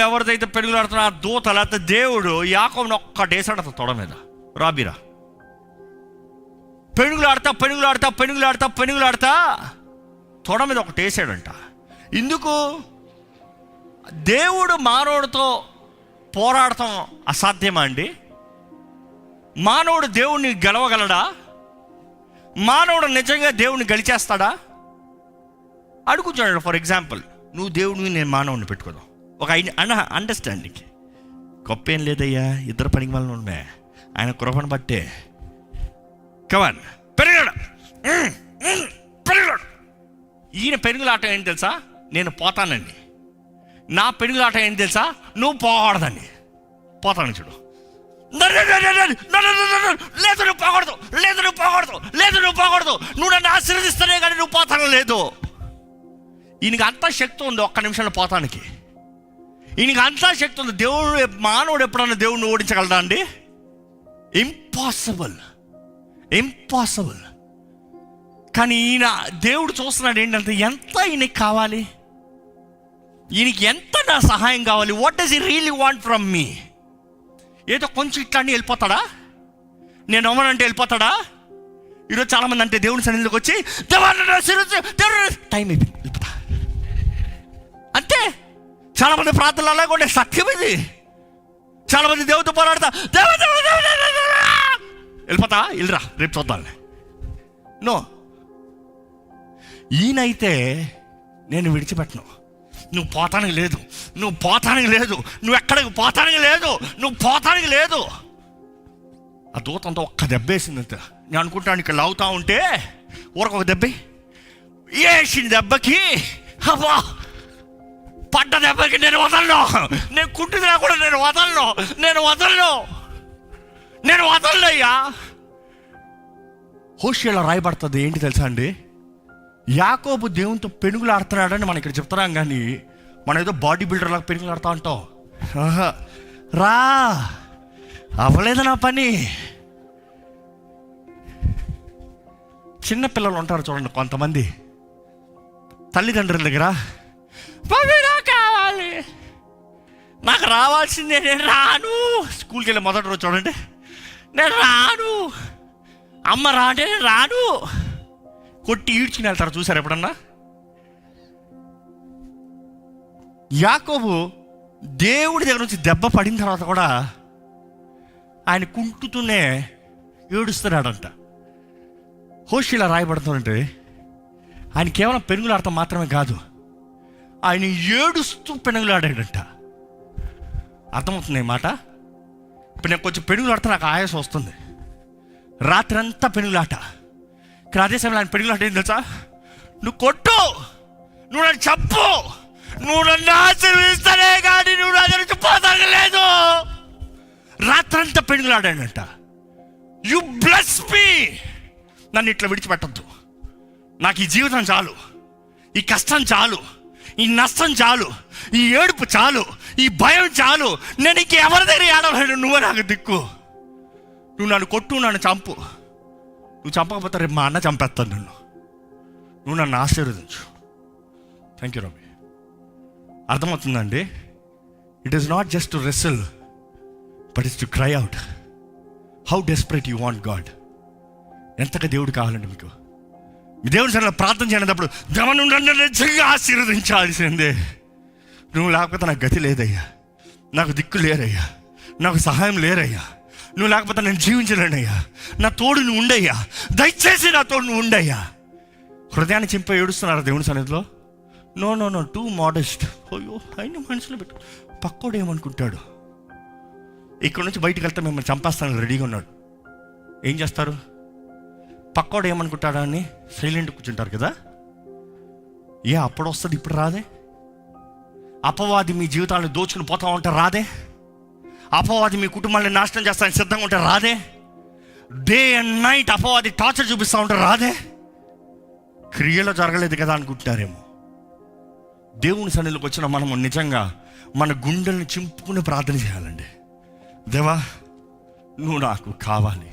ఎవరిదైతే పెరుగులాడుతున్నా ఆ దూత లేకపోతే దేవుడు యాకోబుని ఒక్కటేసాడు అతను తొడ మీద. రాబిరా పెనుగులాడతా పెనుగులాడతా పెనుగులాడతా పెనుగులాడతా తొడ మీద ఒకటి వేసాడంట. ఎందుకు దేవుడు మానవుడితో పోరాడటం అసాధ్యమా అండి? మానవుడు దేవుణ్ణి గెలవగలడా? మానవుడు నిజంగా దేవుణ్ణి గెలిచేస్తాడా? అడుగుతున్నాడు ఫర్ ఎగ్జాంపుల్ నువ్వు దేవుడిని నేను మానవుని పెట్టుకోదాం. ఒక అన్న అండర్స్టాండింగ్ గొప్ప ఏం లేదయ్యా ఇద్దరు పనికి వాళ్ళు ఉండే ఆయన కృపను బట్టే కవన్ పెరిగాడు పెరిగాడు ఈయన పెరుగులాట ఏంటి తెలుసా నేను పోతానండి నా పెరుగులాట ఏంటి తెలుసా నువ్వు పోకూడదండి పోతాను చూడు లేదు నువ్వు పోకూడదు లేదు నువ్వు పోకూడదు లేదు నువ్వు పోకూడదు నువ్వు నన్ను ఆశీర్వదిస్తానే కానీ నువ్వు పోతాను లేదు ఈయనకి అంత శక్తి ఉంది ఒక్క నిమిషంలో పోతానికి ఈయనకి అంతా శక్తి ఉంది. దేవుడు మానవుడు ఎప్పుడన్నా దేవుడిని ఓడించగలడా అండి? ఇంపాసిబుల్ ఇంపాసిబుల్ కానీ ఈయన దేవుడు చూస్తున్నాడు ఏంటంటే ఎంత ఈయనకి కావాలి? ఈయనకి ఎంత నా సహాయం కావాలి? What does he really want from me ఏదో కొంచెం ఇట్లాంటి వెళ్ళిపోతాడా? నేను అవ్వనంటే వెళ్ళిపోతాడా? ఈరోజు చాలామంది అంటే దేవుని సన్నిధిలోకి వచ్చి దేవుడు టైం అయిపోయింది వెళ్ళిపోతా. అంతే. చాలా మంది ప్రార్థనలు అలాగే ఉండే సత్యం ఇది. చాలా మంది పోరాడతా దేవత వెళ్ళిపోతా వెళ్ళరా రేపు చూద్దాంలే. నో. ఈయనైతే నేను విడిచిపెట్టను. నువ్వు పోతానికి లేదు. నువ్వు పోతానికి లేదు. నువ్వు ఎక్కడికి పోతానికి లేదు. నువ్వు పోతానికి లేదు. ఆ దూతంతో ఒక్క దెబ్బేసిందంత నేను అనుకుంటాను ఇక్కడ లాగుతా ఉంటే ఊరకొక దెబ్బ. వేసిన దెబ్బకి అబ్బా పడ్డ దెబ్బకి నేను వదలను. నేను కుట్టినా కూడా నేను వదలను. నేను వదలను. నేను వదలను అయ్యా. హోషియాలో రాయబడుతుంది. ఏంటి తెలుసా అండి? యాకోబు దేవునితో పెనుగులు ఆడుతున్నాడని మనం ఇక్కడ చెప్తున్నాం కానీ మనం ఏదో బాడీ బిల్డర్ లాగా పెనుగులు ఆడుతా ఉంటాం. ఆహా. రా. అవ్వలేదు నా పని? చిన్న పిల్లలు ఉంటారు చూడండి కొంతమంది. తల్లిదండ్రుల దగ్గర. నాకు రావాల్సిందే నేను రాను. స్కూల్కి వెళ్ళి మొదటి రోజు చూడండి. నేను రాను. అమ్మ రా అంటే నేను రాను. కొట్టి ఈడ్చుకుని వెళ్తారు చూసారు ఎప్పుడన్నా? యాకోబు దేవుడి దగ్గర నుంచి దెబ్బ పడిన తర్వాత కూడా ఆయన కుంటుతూనే ఏడుస్తున్నాడంట. హోషిలా రాయబడుతుంటే ఆయన కేవలం పెనుగులాడటం మాత్రమే కాదు ఆయన ఏడుస్తూ పెనుగులాడాడంట. అర్థమవుతుంది మాట? ఇప్పుడు నేను కొంచెం పెనుగులాడితే నాకు ఆయాసం వస్తుంది. రాత్రి అంతా పెనుగులాట. ఇక్కడ అదే సమయంలో ఆయన పెనుగులాట ఏం తెలుసా? నువ్వు కొట్టు! నువ్వు నన్ను చెప్పు నువ్వు నన్ను ఆశీర్వదిస్తానే కానీ నువ్వు నా దగ్గర నుంచి పోతాను లేదు రాత్రంతా పెనుగులాడాడంట. యు బ్లస్ మీ నన్ను ఇట్లా విడిచిపెట్టద్దు. నాకు ఈ జీవితం చాలు. ఈ కష్టం చాలు. ఈ నష్టం చాలు. ఈ ఏడుపు చాలు. ఈ భయం చాలు. నేను ఇంక ఎవరి దగ్గర ఏడవలేను నువ్వే నాకు దిక్కు. నువ్వు నన్ను కొట్టు నన్ను చంపు. నువ్వు చంపకపోతే రేపు మా అన్న చంపేస్తాను నన్ను. నువ్వు నన్ను ఆశీర్వదించు. థ్యాంక్ యూ రవి అర్థమవుతుందండి? It is not just to wrestle but is to cry out how desperate you want God ఎంతగా దేవుడు కావాలండి మీకు? మీ దేవుని సరే ప్రార్థన చేయనప్పుడు దేవను నన్ను నిజంగా ఆశీర్వదించాల్సిందే. నువ్వు లేకపోతే నాకు గతి లేదయ్యా. నాకు దిక్కు లేరయ్యా. నాకు సహాయం లేరయ్యా. నువ్వు లేకపోతే నేను జీవించలేనయ్యా. నా తోడు నువ్వు ఉండయ్యా. దయచేసి నా తోడు నువ్వు ఉండయ్యా. హృదయాన్ని చింప ఏడుస్తున్నారు దేవుని సన్నిధిలో. No no no too modest. అయ్యో అయిన మనుషులు పెట్టు. పక్కోడు ఏమనుకుంటాడు? ఇక్కడ నుంచి బయటకు వెళ్తే మిమ్మల్ని చంపేస్తాను రెడీగా ఉన్నాడు. ఏం చేస్తారు? పక్కోడు ఏమనుకుంటాడా అని సైలెంట్ కూర్చుంటారు కదా? ఏ అప్పుడు వస్తుంది ఇప్పుడు రాదే? అపవాది మీ జీవితాలను దోచుకుని పోతా ఉంటే రాదే? అపవాది మీ కుటుంబాన్ని నాశనం చేస్తానికి సిద్ధంగా ఉంటే రాదే? డే అండ్ నైట్ అపవాది టార్చర్ చూపిస్తూ ఉంటే రాదే? క్రియలో జరగలేదు కదా అనుకుంటున్నారేమో. దేవుని సన్నిధిలోకి వచ్చిన మనము నిజంగా మన గుండెల్ని చింపుకుని ప్రార్థన చేయాలండి. దేవా నువ్వు నాకు కావాలి.